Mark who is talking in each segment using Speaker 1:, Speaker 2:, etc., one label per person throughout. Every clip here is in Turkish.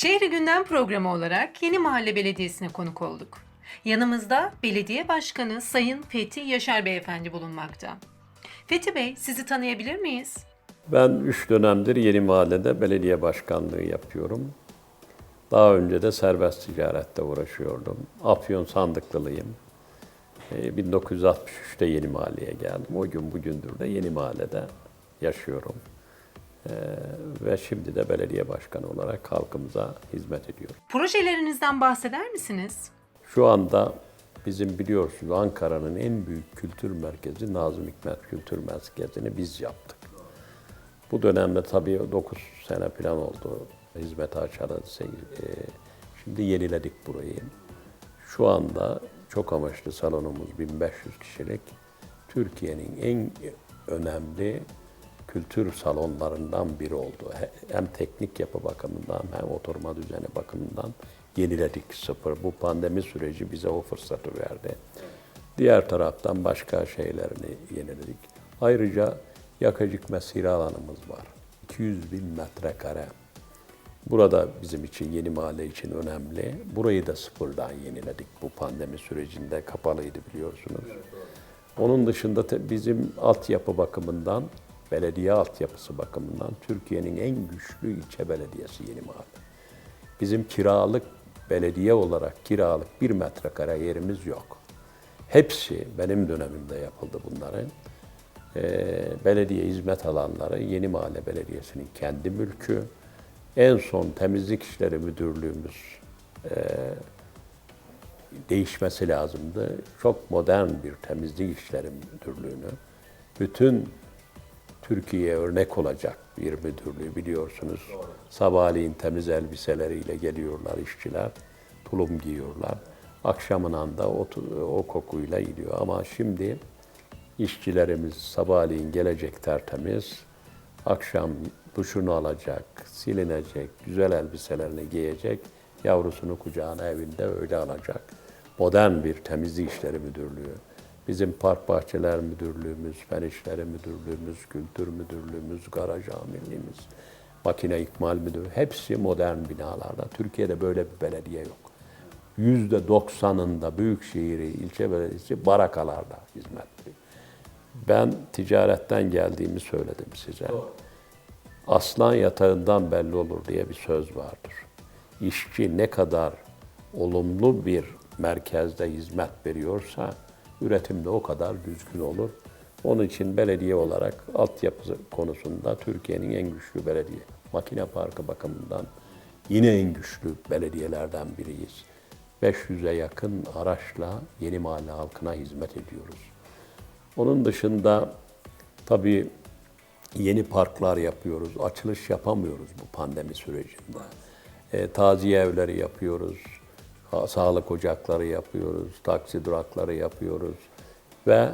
Speaker 1: Şehri Gündem programı olarak Yeni Mahalle Belediyesi'ne konuk olduk. Yanımızda belediye başkanı Sayın Fethi Yaşar Beyefendi bulunmakta. Fethi Bey, sizi tanıyabilir miyiz?
Speaker 2: Ben üç dönemdir Yeni Mahalle'de belediye başkanlığı yapıyorum. Daha önce de serbest ticarette uğraşıyordum. Afyon Sandıklılıyım. Ee, 1963'te Yeni Mahalle'ye geldim. O gün bugündür de Yeni Mahalle'de yaşıyorum. Ee, ve şimdi de belediye başkanı olarak halkımıza hizmet ediyorum.
Speaker 1: Projelerinizden bahseder misiniz?
Speaker 2: Şu anda bizim biliyorsunuz Ankara'nın en büyük kültür merkezi Nazım Hikmet Kültür Merkezi'ni biz yaptık. Bu dönemde tabii 9 sene falan oldu hizmete açalı. Se- e, Şimdi yeniledik burayı. Şu anda çok amaçlı salonumuz 1500 kişilik. Türkiye'nin en önemli kültür salonlarından biri oldu. He- Hem teknik yapı bakımından hem oturma düzeni bakımından yeniledik sıfır. Bu pandemi süreci bize o fırsatı verdi. Diğer taraftan başka şeylerini yeniledik. Ayrıca yakacık mesire alanımız var. 200 bin metrekare. Burada bizim için yeni mahalle için önemli. Burayı da sıfırdan yeniledik. Bu pandemi sürecinde kapalıydı biliyorsunuz. Onun dışında bizim altyapı bakımından, belediye altyapısı bakımından Türkiye'nin en güçlü ilçe belediyesi Yeni Mahalle. Bizim kiralık belediye olarak kiralık bir metrekare yerimiz yok. Hepsi benim dönemimde yapıldı bunların. Ee, belediye hizmet alanları Yeni Mahalle Belediyesi'nin kendi mülkü. En son temizlik işleri müdürlüğümüz e, değişmesi lazımdı. Çok modern bir temizlik işleri müdürlüğünü, bütün Türkiye'ye örnek olacak bir müdürlüğü biliyorsunuz. Sabahleyin temiz elbiseleriyle geliyorlar işçiler, tulum giyiyorlar. Akşamından da o, o kokuyla gidiyor. Ama şimdi işçilerimiz sabahleyin gelecek tertemiz, akşam duşunu alacak, silinecek, güzel elbiselerini giyecek, yavrusunu kucağına evinde öyle alacak. Modern bir temizlik işleri müdürlüğü. Bizim Park Bahçeler Müdürlüğümüz, Fen İşleri Müdürlüğümüz, Kültür Müdürlüğümüz, Garaj Amirliğimiz, Makine İkmal Müdürlüğü hepsi modern binalarda. Türkiye'de böyle bir belediye yok. Yüzde doksanında büyükşehiri, ilçe belediyesi barakalarda hizmet veriyor. Ben ticaretten geldiğimi söyledim size. Aslan yatağından belli olur diye bir söz vardır. İşçi ne kadar olumlu bir merkezde hizmet veriyorsa üretim de o kadar düzgün olur. Onun için belediye olarak altyapı konusunda Türkiye'nin en güçlü belediye. Makine parkı bakımından yine en güçlü belediyelerden biriyiz. 500'e yakın araçla yeni mahalle halkına hizmet ediyoruz. Onun dışında tabii yeni parklar yapıyoruz. Açılış yapamıyoruz bu pandemi sürecinde. E, taziye evleri yapıyoruz. Sağlık ocakları yapıyoruz. Taksi durakları yapıyoruz. Ve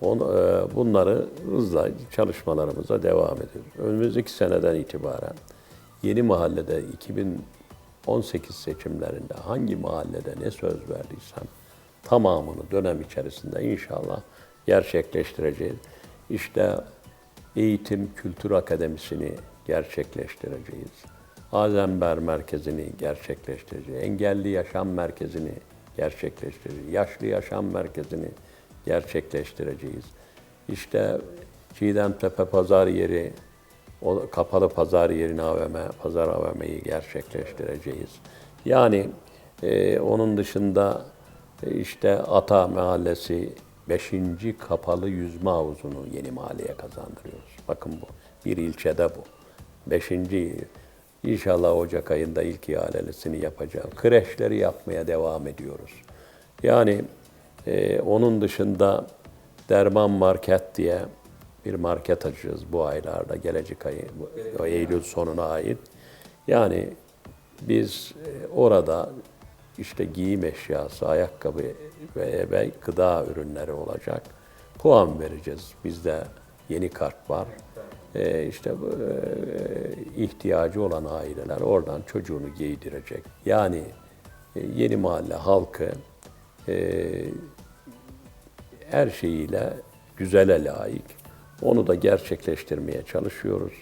Speaker 2: on, e, bunları hızla çalışmalarımıza devam ediyoruz. Önümüzdeki seneden itibaren yeni mahallede 2018 seçimlerinde hangi mahallede ne söz verdiysem tamamını dönem içerisinde inşallah gerçekleştireceğiz. İşte Eğitim Kültür Akademisi'ni gerçekleştireceğiz. Azember Merkezi'ni gerçekleştireceğiz. Engelli Yaşam Merkezi'ni gerçekleştireceğiz. Yaşlı Yaşam Merkezi'ni gerçekleştireceğiz. İşte Çiğdemtepe Pazar Yeri, o kapalı pazar yerini AVM, pazar AVM'yi gerçekleştireceğiz. Yani e, onun dışında e, işte Ata Mahallesi 5. kapalı yüzme havuzunu yeni mahalleye kazandırıyoruz. Bakın bu. Bir ilçede bu. 5. İnşallah Ocak ayında ilk ihalesini yapacağım. Kreşleri yapmaya devam ediyoruz. Yani e, onun dışında Derman Market diye bir market açacağız bu aylarda, gelecek ayı, Eylül sonuna ait. Yani biz e, orada işte giyim eşyası, ayakkabı ve, ve gıda ürünleri olacak. Puan vereceğiz. Bizde yeni kart var. E, işte bu, e, ihtiyacı olan aileler oradan çocuğunu giydirecek. Yani e, yeni mahalle halkı e, her şeyiyle güzele layık. Onu da gerçekleştirmeye çalışıyoruz.